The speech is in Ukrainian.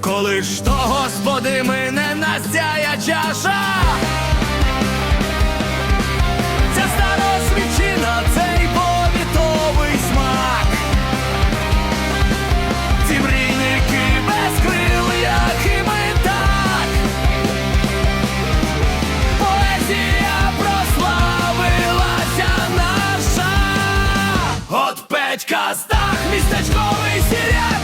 Коли ж то, Господи, мене насяя чаша, казках містечковий сіряк